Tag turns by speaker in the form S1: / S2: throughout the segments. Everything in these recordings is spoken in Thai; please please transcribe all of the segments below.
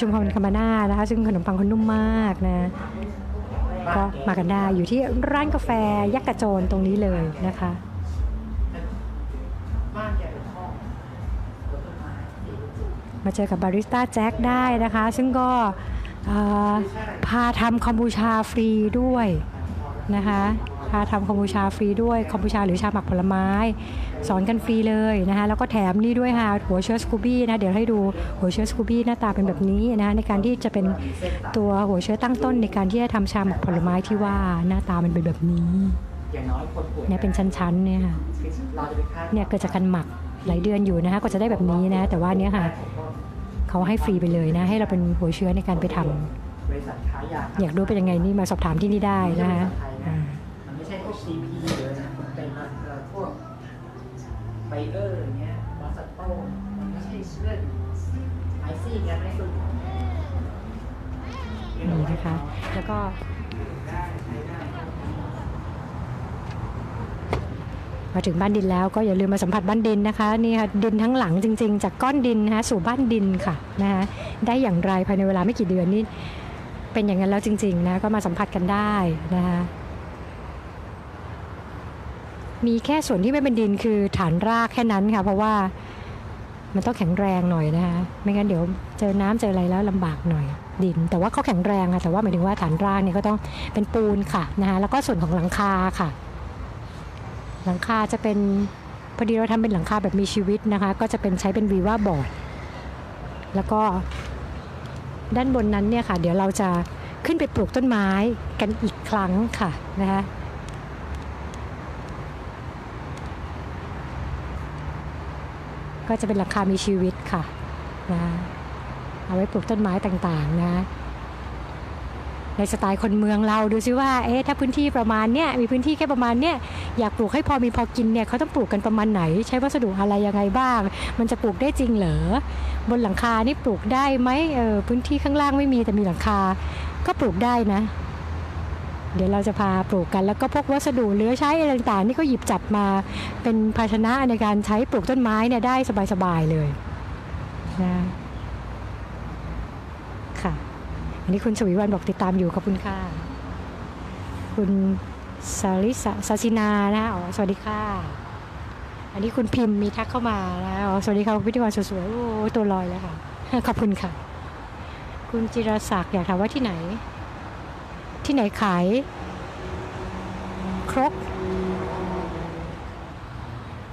S1: ชุมพรคามาน่านะคะ ซึ่งขนมปังเขานุ่มมากนะ ก็มากันได้อยู่ที่ร้านกาแฟยักษ์กระโจนตรงนี้เลยนะคะมาเจอกับบาริสต้าแจ็คได้นะคะ ซึ่งก็พาทำคอมบูชาฟรีด้วยนะคะ พาทำคอมบูชาฟรีด้วยคอมบูชาหรือชาหมักผลไม้ สอนกันฟรีเลยนะคะแล้วก็แถมนี่ด้วยค่ะหัวเชื้อสกูบี้นะเดี๋ยวให้ดูหัวเชื้อสกูบี้หน้าตาเป็นแบบนี้นะคะในการที่จะเป็นตัวหัวเชื้อตั้งต้นในการที่จะทำชาหมักผลไม้ที่ว่าหน้าตามันเป็นแบบนี้เนี่ยเป็นชั้นๆเนี่ยค่ะ
S2: เนี่
S1: ยเกิดจากการหมักหลายเดือนอยู่นะคะก็จะได้แบบนี้นะ แต่ว่าเนี้ยค่ะเขาให้ฟรีไปเลยนะ ให้เราเป็นหัวเชื้อในการไปทำ
S2: บริษัทค้ายา
S1: อยากรู้เป็นยังไงนี่มาสอบถามที่นี่ได้นะคะ
S2: CP เยนะมันเป็นเอ่อพวกไบเออร์อย่างเงี้ยมอสโต้มันไม่ใช่เรื่องไอซี่กันไม่สุด
S1: นี่นะคะ แล้วก็มาถึงบ้านดินแล้วก็อย่าลืมมาสัมผัสบ้านดินนะคะนี่ค่ะดินทั้งหลังจริง ๆ จากก้อนดินนะคะสู่บ้านดินค่ะนะคะได้อย่างไรภายในเวลาไม่กี่เดือนนี่เป็นอย่างนั้นแล้วจริงๆนะก็มาสัมผัสกันได้นะคะ มีแค่ส่วนที่ไม่เป็นดินคือฐานรากแค่นั้นค่ะ เพราะว่ามันต้องแข็งแรงหน่อยนะคะไม่งั้นเดี๋ยวเจอน้ำเจออะไรแล้วลำบากหน่อยดิน แต่ว่าเขาแข็งแรงค่ะแต่ว่าหมายถึงว่าฐานรากเนี่ยก็ต้องเป็นปูนค่ะนะคะแล้วก็ส่วนของหลังคาค่ะ หลังคาจะเป็นพอดีเราทำเป็นหลังคาแบบมีชีวิตนะคะ ก็จะเป็นใช้เป็นวีว่าบอร์ดแล้วก็ด้านบนนั้นเนี่ยค่ะ เดี๋ยวเราจะขึ้นไปปลูกต้นไม้กันอีกครั้งค่ะนะคะ ก็จะเป็นหลังคามีชีวิตค่ะนะเอาไว้ปลูกต้นไม้ต่างๆนะ ในสไตล์คนเมืองเราดูซิว่าเอ๊ะถ้าพื้นที่ประมาณเนี้ยมีพื้นที่แค่ประมาณเนี้ยอยากปลูกให้พอมีพอกินเนี่ยเขาต้องปลูกกันประมาณไหน ใช้วัสดุอะไรยังไงบ้าง มันจะปลูกได้จริงเหรอบนหลังคานี่ปลูกได้ไหมเออพื้นที่ข้างล่างไม่มีแต่มีหลังคา ก็ปลูกได้นะ เดี๋ยวเราจะพาปลูกกันแล้วก็พวกวัสดุเหลือใช้อะไรต่างๆ นี่ก็หยิบจับมาเป็นภาชนะในการใช้ปลูกต้นไม้เนี่ยได้สบายๆเลยนะค่ะอันนี้คุณชวีวันบอกติดตามอยู่ขอบคุณค่ะ คุณสาริสาซาซินานะอ๋อสวัสดีค่ะ อันนี้คุณพิมพ์มีทักเข้ามานะอ๋อสวัสดีค่ะพิธีกรสวยๆโอ้ตัวลอยแล้วค่ะ ขอบคุณค่ะ คุณจิรศักดิ์อยากถามว่าที่ไหน ที่ไหนขาย ครก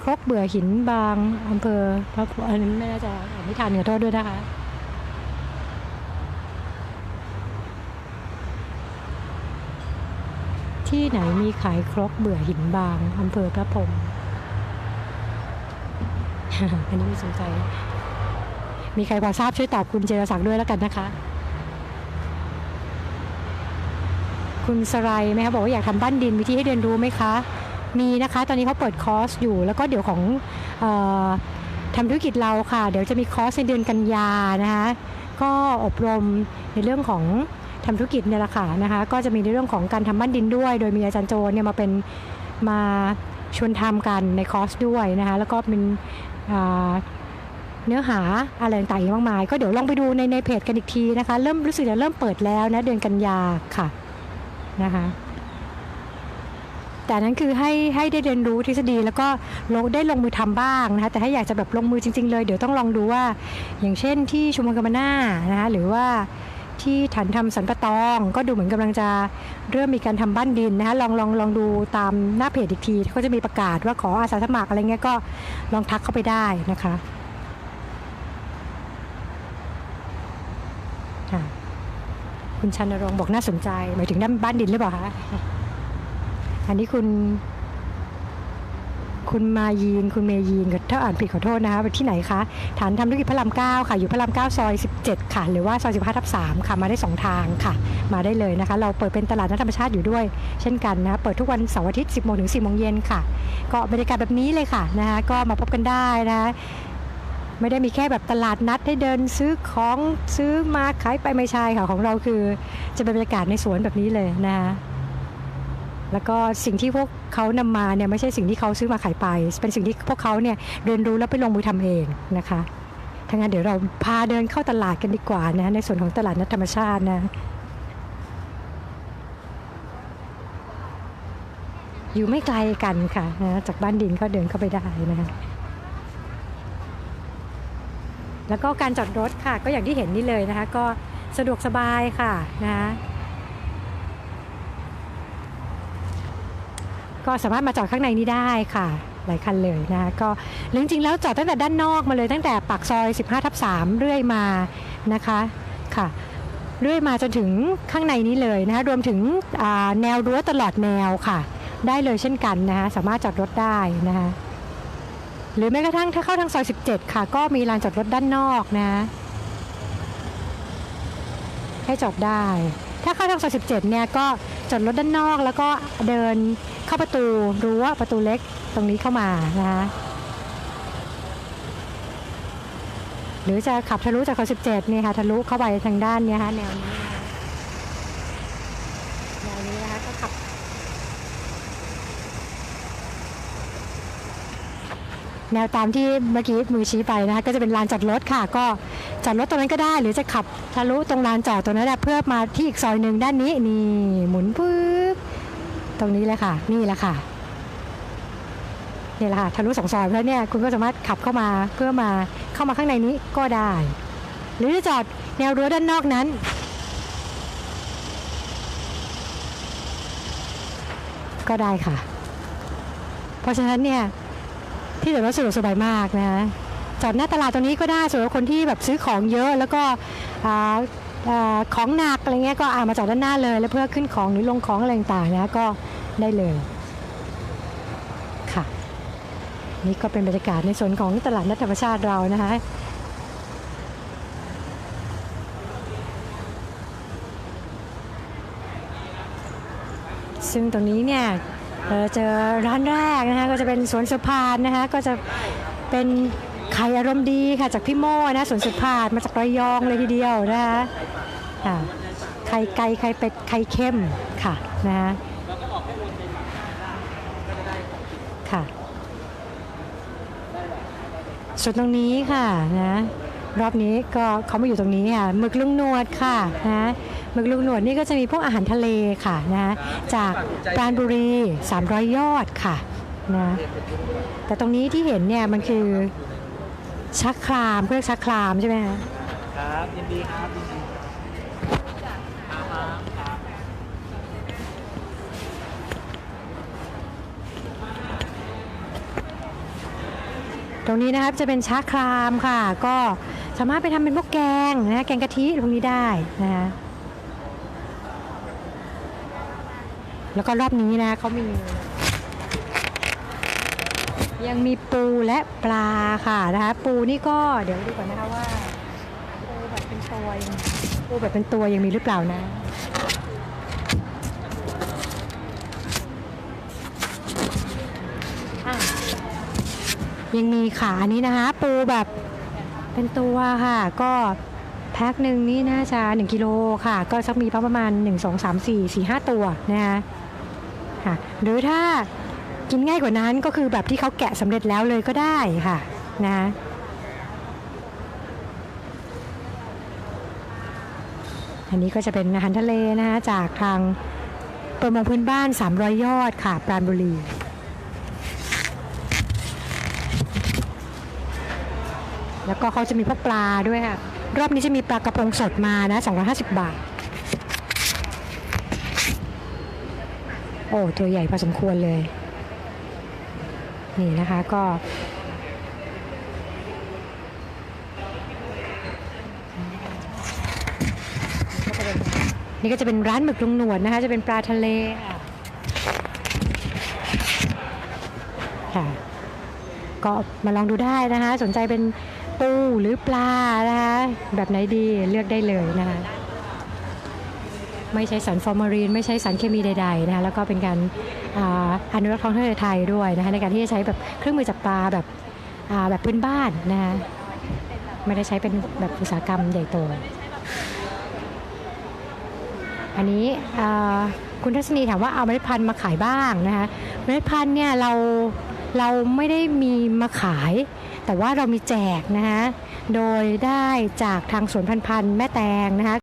S1: ครกเบื่อหินบางอำเภอพระอันนี้ไม่น่าจะไม่ทันขอโทษด้วยนะคะที่ไหนมีขายครกเบื่อหินบางอำเภอพระพรมอันนี้ไม่สนใจ มีใครพอทราบช่วยตอบคุณเจรศักดิ์ด้วยแล้วกันนะคะ คุณสไรไหมคะบอกว่าอยากทำบ้านดินวิธีให้เรียนรู้ไหมคะ มีนะคะ ตอนนี้เขาเปิดคอร์สอยู่ แล้วก็เดี๋ยวของออทำธุรกิจเราค่ะ เดี๋ยวจะมีคอร์สในเดือนกันยานะคะก็อบรมในเรื่องของทำธุรกิจเนี่ยแหละค่ะนะคะ ก็จะมีในเรื่องของการทำบ้านดินด้วย โดยมีอาจารย์โจเนี่ยมาเป็นมาชวนทำกันในคอร์สด้วยนะคะแล้วก็เป็นเนื้อหาอะไรต่างๆอีกมากมาย ก็เดี๋ยวลองไปดูในในเพจกันอีกทีนะคะ เริ่มรู้สึกจะเริ่มเปิดแล้วนะเดือนกันยาค่ะ นะคะ แต่นั้นคือให้ให้ได้เรียนรู้ทฤษฎีแล้วก็ลงได้ลงมือทำบ้างนะคะแต่ถ้าอยากจะแบบลงมือจริง ๆ เลยเดี๋ยวต้องลองดูว่า อย่างเช่นที่ชุมพรกรรมนานะคะหรือว่าที่ฐานทำสันปะตอง ก็ดูเหมือนกำลังจะเริ่มมีการทำบ้านดินนะคะลองลองลองดูตามหน้าเพจอีกทีเขาจะมีประกาศว่าขออาสาสมัครอะไรเงี้ยก็ลองทักเข้าไปได้นะคะ คุณชันรงค์บอกน่าสนใจ หมายถึงด้านบ้านดินหรือเปล่าคะอันนี้คุณ คุณมายีน คุณเมยีนถ้าอ่านผิดขอโทษนะคะที่ไหนคะฐานทำธุรกิจพระรามเก้าค่ะ อยู่พระรามเก้าซอย17ค่ะ หรือว่าซอย15ทับ3ค่ะ มาได้2ทางค่ะ มาได้เลยนะคะ เราเปิดเป็นตลาดนัดธรรมชาติอยู่ด้วย เช่นกันนะเปิดทุกวันเสาร์อาทิตย์10โมงถึง4โมงเย็นค่ะ ก็บรรยากาศแบบนี้เลยค่ะนะคะก็มาพบกันได้นะ ไม่ได้มีแค่แบบตลาดนัดให้เดินซื้อของซื้อมาขายไปไม่ใช่ค่ะของเราคือ จะเป็นบรรยากาศในสวนแบบนี้เลยนะคะแล้วก็สิ่งที่พวกเขานำมาเนี่ยไม่ใช่สิ่งที่เขาซื้อมาขายไป เป็นสิ่งที่พวกเขาเนี่ยเรียนรู้แล้วไปลงมือทำเองนะคะถ้างั้นเดี๋ยวเราพาเดินเข้าตลาดกันดีกว่านะในส่วนของตลาดนัดธรรมชาตินะอยู่ไม่ไกลกันค่ะนะจากบ้านดินก็เดินเข้าไปได้นะคะ แล้วก็การจอดรถค่ะ ก็อย่างที่เห็นนี่เลยนะคะ ก็สะดวกสบายค่ะนะคะก็สามารถมาจอดข้างในนี้ได้ค่ะ หลายคันเลยนะคะก็จริงๆแล้วจอดตั้งแต่ด้านนอกมาเลยตั้งแต่ปากซอย 15ทับ3เรื่อยมานะคะค่ะ เรื่อยมาจนถึงข้างในนี้เลยนะคะรวมถึงแนวรั้วตลอดแนวค่ะ ได้เลยเช่นกันนะคะสามารถจอดรถได้นะคะ หรือแม้กระทั่งถ้าเข้าทางซอย 17 ค่ะ ก็มีลานจอดรถด้านนอกนะ ให้จอดได้ ถ้าเข้าทางซอย17 เนี่ยก็จอดรถด้านนอก แล้วก็เดินเข้าประตูรั้วประตูเล็กตรงนี้เข้ามานะคะหรือจะขับทะลุจากซอย17เนี่ค่ะทะลุเข้าไปทางด้านนี้ค่ะแนวนี้แนวนี้นะคะก็ขับ แนวตามที่เมื่อกี้มือชี้ไปนะคะก็จะเป็นลานจอดรถค่ะ ก็จอดรถตรงนั้นก็ได้ หรือจะขับทะลุตรงลานจอดตรงนั้นเพื่อมาที่อีกซอยหนึ่งด้านนี้นี่หมุนปึ๊บตรงนี้เลยค่ะ นี่แหละค่ะนี่แหละค่ะทะลุสองซอยเพราะเนี่ยคุณก็สามารถขับเข้ามาเพื่อมาเข้ามาข้างในนี้ก็ได้ หรือจะจอดแนวรั้วด้านนอกนั้นก็ได้ค่ะ เพราะฉะนั้นเนี่ย ที่จอดรถสะดวกสบายมากนะคะจอดหน้าตลาดตรงนี้ก็ได้สำหรับคนที่แบบซื้อของเยอะแล้วก็ของหนักอะไรเงี้ยก็อามาจอดด้านหน้าเลย แล้วเพื่อขึ้นของหรือลงของอะไรต่างๆนะก็ได้เลยค่ะ นี่ก็เป็นบรรยากาศในส่วนของตลาดนัดธรรมชาติเรานะคะซึ่งตรงนี้เนี่ย เจอร้านแรกนะคะก็จะเป็นสวนสุพานนะคะก็จะเป็นไข่อารมณ์ดีค่ะจากพี่โม่นะสวนสุพานมาจากระยองเลยทีเดียวนะคะไข่ไก่ไข่เป็ดไข่เค็มค่ะนะคะค่ะส่วนตรงนี้ค่ะนะรอบนี้ก็เขามาอยู่ตรงนี้ค่ะหมึกลุงนวดค่ะนะ หมึกลุงหนวดนี่ก็จะมีพวกอาหารทะเลค่ะนะจากปราณบุรี 300 ยอดค่ะนะแต่ตรงนี้ที่เห็นเนี่ยมันคือชักครามเรียกชักครามใช่ไหมคะ
S3: ครับยินดีครับยินดีครับ
S1: ตรงนี้นะครับจะเป็นชักครามค่ะ ก็สามารถไปทำเป็นพวกแกงนะแกงกะทิตรงนี้ได้นะคะ แล้วก็รอบนี้นะเขามี ยังมีปูและปลาค่ะนะคะปูนี่ก็เดี๋ยวดูก่อนนะคะว่าปูแบบเป็นตัวยังปูแบบเป็นตัวยังมีหรือเปล่านะยังมีขาอันนี้นะคะ ปูแบบเป็นตัวค่ะ ก็แพ็คหนึ่งนี่น่าจะ 1 กิโลค่ะ ก็สักมีประมาณ 1 2 3 4 4 5 ตัวนะคะ ค่ะ หรือถ้ากินง่ายกว่านั้นก็คือแบบที่เขาแกะสำเร็จแล้วเลยก็ได้ค่ะนะอันนี้ก็จะเป็นอาหารทะเลนะคะจากทางประมงพื้นบ้าน 300 ยอดค่ะ ปราณบุรี แล้วก็เขาจะมีพวกปลาด้วยค่ะ รอบนี้จะมีปลากระพงสดมานะ 250 บาท โอ้ตัวใหญ่พอสมควรเลย นี่นะคะก็ นี่ก็จะเป็นร้านหมึกลุงหนวดนะคะ จะเป็นปลาทะเลค่ะก็มาลองดูได้นะคะ สนใจเป็นปูหรือปลานะคะ แบบไหนดีเลือกได้เลยนะคะ ไม่ใช้สารฟอร์มารีนไม่ใช้สารเคมีใดๆนะคะแล้วก็เป็นการอนุรักษ์ท้องทะเลไทยด้วยนะคะในการที่จะใช้แบบเครื่องมือจับปลาแบบแบบพื้นบ้านนะคะไม่ได้ใช้เป็นแบบอุตสาหกรรมใหญ่โต อันนี้คุณทัศนีถามว่าเอาเมล็ดพันธุ์มาขายบ้างนะคะเมล็ดพันธุ์เนี่ยเราเราไม่ได้มีมาขาย แต่ว่าเรามีแจกนะคะโดยได้จากทางสวนพันธุ์พันธุ์แม่แตงนะคะ